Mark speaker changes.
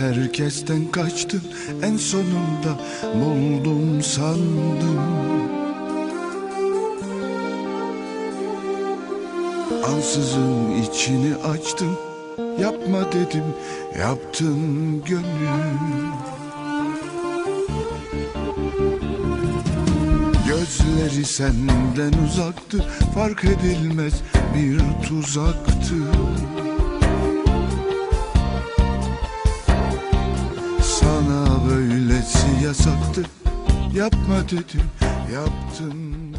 Speaker 1: herkesten kaçtın En sonunda buldum sandım Ansızın içini açtın Yapma dedim yaptın gönül Gözleri senden uzaktı Fark edilmez bir tuzaktı yasaktı Yapma dedim yaptın